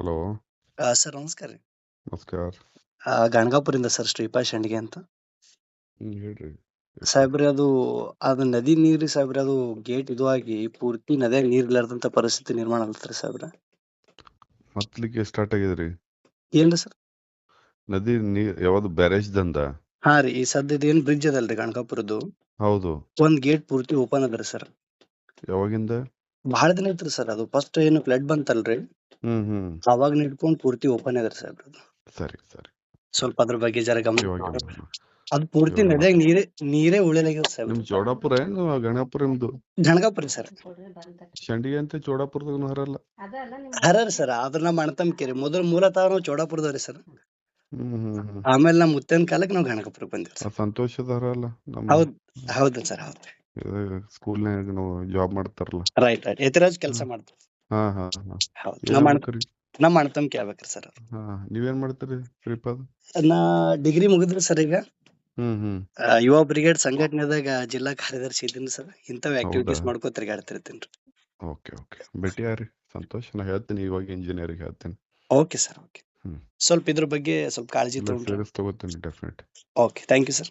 Hello. Sir ನಮಸ್ಕಾರ ರೀ. ನಮಸ್ಕಾರ. ಗಣಗಾಪುರಿಂದ ಸರ್ ಶ್ರೀಪಾ ಶಂಡಿಗೆ ಅಂತ. ಹೇಳ್ರಿ. ಸಾಹೇಬ್ರಿ ಅದು ಅದು ನದಿ ನೀರು ಸಾಹೇಬ್ರಿ ಅದು ಗೇಟ್ ಇದು ಆಗಿ ಪೂರ್ತಿ ನದಿಯಾಗ ನೀರ್ ಇರ್ಲಾರ್ದಂತ ಪರಿಸ್ಥಿತಿ ನಿರ್ಮಾಣ ಆಗತ್ರಿ ಸಾಹೇಬ್ರ. ಮತ್ಲಿಕ್ಕೆ ಸ್ಟಾರ್ಟ್ ಆಗಿದ್ರಿ? ಏನ್ರಿ ಸರ್? ನದಿ ನೀರ್ ಯಾವ್ದು ಬ್ಯಾರೇಜ್ ದಂದ? ಹಾ ರೀ ಈ ಸದ್ಯದ ಏನ್ ಬ್ರಿಡ್ಜ್ ಅದಲ್ರಿ ಗಣಗಾಪುರದು ಹೌದು. ಒಂದ್ ಗೇಟ್ ಪೂರ್ತಿ ಓಪನ್ ಅದ್ರಿ ಸರ್. ಯಾವಾಗಿಂದ? ಬಹಳ ದಿನ ಐತ್ರಿ ಸರ್ ಅದು ಫಸ್ಟ್ ಏನು ಫ್ಲಡ್ ಬಂತಲ್ರಿ. ಹ್ಮ್ ಹ್ಮ್. ಅವಾಗ ನಿಡ್ಕೊಂಡ್ ಪೂರ್ತಿ ಓಪನ್ ಅದ್ರ ಸರ್ ಸರಿ ಸರಿ. ಸ್ವಲ್ಪ ಅದ್ರ ಬಗ್ಗೆ ಜರ ಗಮನ ಅದು ಪೂರ್ತಿ ನದಿಯಾಗ ನೀರೇ ನೀರೇ ಉಳಿಲಾಗ್ಯದ ನಿಮ್ ಸಾಹೇಬ್ರೆ ಜೋಡಾಪುರ ಏನು ಗಣಾಪುರ ನಿಮ್ದು? ಗಣಗಾಪುರ ಸರ್. ಚಂಡಿಗೆ ಅಂತ ಜೋಡಾಪುರದಾಗ ಹರಲ್ಲ? ಹರರಿ ಸರ್ ಆದ್ರ ನಮ್ಮ ಅಣ್ಣತಮ್ಕೇರಿ ಮೊದಲು ಮೂಲತಃ ನಾವು ಚೌಡಾಪುರದವ್ರಿ ಸರ್. ಹ್ಮ್ ಹ್ಮ್ ಹ್ಮ್. ಆಮೇಲೆ ನಮ್ಮ ಮುತ್ತೇನ್ ಕಾಲಕ್ಕೆ ನಾವು ಗಣಕಪುರಕ್ಕೆ ಬಂದಿವಿ ಸರ್. ಸಂತೋಷದ ಹರಲ್ಲ ಹೌದ್ ಹೌದು ಸರ್ ಹೌದು. ಸ್ಕೂಲ್ನಾಗ ನಾವು ಜಾಬ್ ಮಾಡ್ತಾರಲ್ಲ. ರೈಟ್ ರೈಟ್ ಎತಿರಾಜ್ ಕೆಲಸ ಮಾಡ್ತೀವಿ ಹಾ ಹಾ ಹಾ. ಹೌದು. ಏನ್ ನಮ್ಮ ಅಣ್ಣ ನಮ್ಮ ಆಗ್ಬೇಕ್ರಿ ಸರ್ ಹಾ ನೀವೇನ್ ಮಾಡ್ತೀರಿ ಶ್ರೀಪಾದ್ ನಾ ಡಿಗ್ರಿ ಮುಗಿದ್ರಿ ಸರ್ ಈಗ. ಹ್ಮ್ ಹ್ಮ್. ಆ, ಯುವ ಬ್ರಿಗೇಡ್ ಸಂಘಟನೆದಾಗ ಜಿಲ್ಲಾ ಕಾರ್ಯದರ್ಶಿ ಇದ್ದೀನಿ ಸರ್. ಇಂಥವ್ ಆಕ್ಟಿವಿಟೀಸ್ ಹೌದಾ? ಮಾಡ್ಕೋ ತಿರ್ಗಾಡ್ತಿರ್ತೀನಿ ಓಕೆ ಓಕೆ. ಭೇಟಿ ಯಾರಿ ಸಂತೋಷ್. ನಾ ಹೇಳ್ತೀನಿ ಇವಾಗ ಇಂಜಿನಿಯರಿಂಗ್ ಹೇಳ್ತೀನಿ. Okay sir okay. ಹ್ಮ್. ಸ್ವಲ್ಪ ಇದ್ರ ಬಗ್ಗೆ ಸ್ವಲ್ಪ ಕಾಳಜಿ ಇಲ್ಲ ತಗೊಂಡ್ರಿ. ಸೀರಿಯಸ್ ತಗೋತೀನಿ definite okay thank you sir.